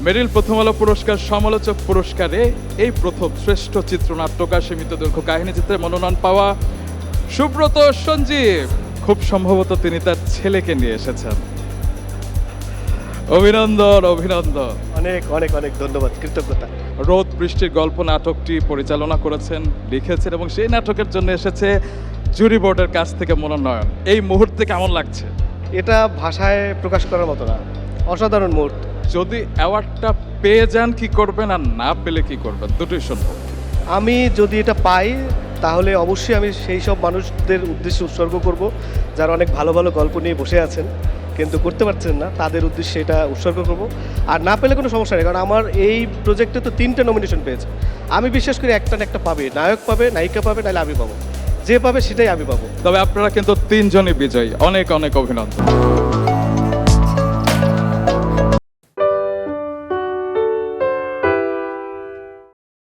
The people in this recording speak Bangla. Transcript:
মেরিল প্রথম আলো পুরস্কার সমালোচক পুরস্কারে এই প্রথম শ্রেষ্ঠ চিত্রনাট্যকার সীমিত দৈর্ঘ্য কাহিনী চিত্রে মনোনয়ন পাওয়া সুব্রত সঞ্জীব। খুব সম্ভবত তিনি তার ছেলেকে নিয়ে এসেছেন। অভিনন্দন অভিনন্দন। অনেক অনেক অনেক ধন্যবাদ কৃতজ্ঞতা। রোদ বৃষ্টির গল্প নাটকটি পরিচালনা করেছেন লিখেছেন এবং সেই নাটকের জন্য এসেছে জুরি বোর্ডের কাছ থেকে মনোনয়ন। এই মুহূর্তে কেমন লাগছে? এটা ভাষায় প্রকাশ করার মতো না। অসাধারণ মুহূর্ত। যদি অ্যাওয়ার্ডটা পেয়ে যান কি করবেন আর না পেলে কি করবেন? দুটোই সম্ভব আমি যদি এটা পাই তাহলে অবশ্যই আমি সেই সব মানুষদের উদ্দেশ্যে উৎসর্গ করব যারা অনেক ভালো ভালো গল্প নিয়ে বসে আছেন কিন্তু করতে পারছেন না তাদের উদ্দেশ্যে এটা উৎসর্গ করব। আর না পেলে কোনো সমস্যা নেই কারণ আমার এই প্রজেক্টে তো তিনটে নমিনেশন পেয়েছে। আমি বিশ্বাস করি একটা না একটা পাবে নায়ক পাবে নায়িকা পাবে নাহলে আমি পাবো। যে পাবে সেটাই আমি পাবো। তবে আপনারা কিন্তু তিনজনই বিজয়ী। অনেক অনেক অভিনন্দন।